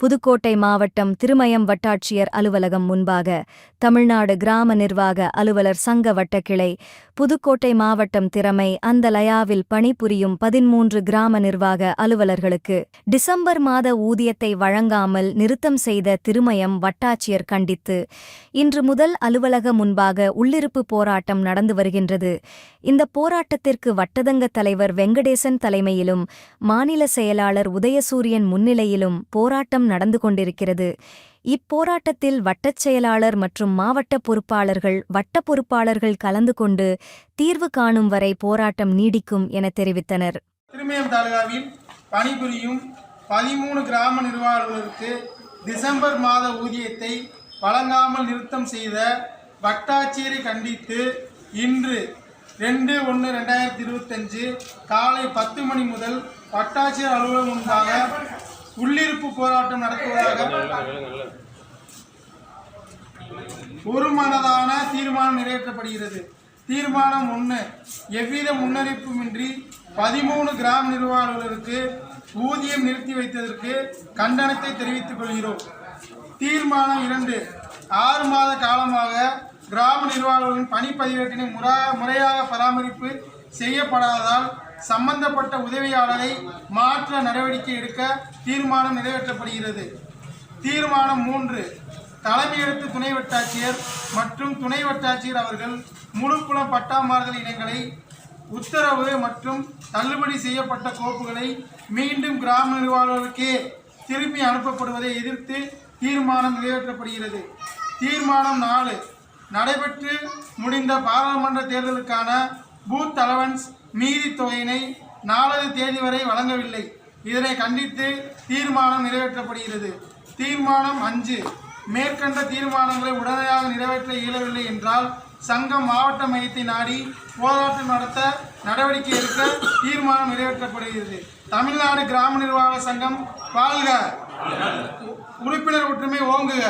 புதுக்கோட்டை மாவட்டம் திருமயம் வட்டாட்சியர் அலுவலகம் முன்பாக தமிழ்நாடு கிராம நிர்வாக அலுவலர் சங்க வட்டக்கிளை புதுக்கோட்டை மாவட்டம் திறமை அந்த லயாவில் பணிபுரியும் பதிமூன்று கிராம நிர்வாக அலுவலர்களுக்கு டிசம்பர் மாத ஊதியத்தை வழங்காமல் நிறுத்தம் செய்த திருமயம் வட்டாட்சியர் கண்டித்து இன்று முதல் அலுவலக முன்பாக உள்ளிருப்பு போராட்டம் நடந்து வருகின்றது. இந்த போராட்டத்திற்கு வட்டதங்க தலைவர் வெங்கடேசன் தலைமையிலும் மாநில செயலாளர் உதயசூரியன் முன்னிலையிலும் போராட்டம் நடந்து கொண்டிருக்கிறது. இப்போராட்டத்தில் வட்டச் செயலாளர் மற்றும் மாவட்ட பொறுப்பாளர்கள் வட்ட பொறுப்பாளர்கள் கலந்து கொண்டு தீர்வு காணும் வரை போராட்டம் நீடிக்கும் என தெரிவித்தனர். திருமயம் தாலுகாவில் பணிபுரியும் பதிமூணு கிராம நிர்வாகங்களுக்கு டிசம்பர் மாத ஊதியத்தை வழங்காமல் நிறுத்தம் செய்த வட்டாட்சியரை கண்டித்து இன்று ரெண்டு ஒன்று ரெண்டாயிரத்தி இருபத்தஞ்சு காலை பத்து மணி முதல் வட்டாட்சியர் அலுவலகம் முன்பாக உள்ளிருப்பு போராட்டம் நடத்துவதாக ஒருமனதான தீர்மானம் நிறைவேற்றப்படுகிறது. தீர்மானம் ஒன்று எவ்வித முன்னறிப்புமின்றி பதிமூணு கிராம நிர்வாகர்களுக்கு ஊதியம் நிறுத்தி வைத்ததற்கு கண்டனத்தை தெரிவித்துக் கொள்கிறோம். தீர்மானம் இரண்டு. ஆறு மாத காலமாக கிராம நிர்வாகங்களின் பணி பதிவேட்டினை முறையாக பராமரிப்பு செய்யப்படாததால் சம்பந்தப்பட்ட உதவியாளரை மாற்ற நடவடிக்கை எடுக்க தீர்மானம் நிறைவேற்றப்படுகிறது. தீர்மானம் மூன்று தலைமையெடுத்து துணை வட்டாட்சியர் மற்றும் துணை வட்டாட்சியர் அவர்கள் முழுப்புலம் பட்டாமாறுதல் இனங்களை உத்தரவு மற்றும் தள்ளுபடி செய்யப்பட்ட கோப்புகளை மீண்டும் கிராம நிர்வாகங்களுக்கே திரும்பி அனுப்பப்படுவதை எதிர்த்து தீர்மானம் நிறைவேற்றப்படுகிறது. தீர்மானம் நாலு நடைபெற்று முடிந்த பாராளுமன்ற தேர்தலுக்கான பூத் அலவன்ஸ் மீதி தொகையினை நாலாவது தேதி வரை வழங்கவில்லை. இதனை கண்டித்து தீர்மானம் நிறைவேற்றப்படுகிறது. தீர்மானம் அஞ்சு. மேற்கண்ட தீர்மானங்களை உடனடியாக நிறைவேற்ற இயலவில்லை என்றால் சங்கம் மாவட்ட மையத்தை நாடி போராட்டம் நடத்த நடவடிக்கை எடுக்க தீர்மானம் நிறைவேற்றப்படுகிறது. தமிழ்நாடு கிராம நிர்வாக சங்கம் வாழ்க. உறுப்பினர் ஒற்றுமை ஓங்குக.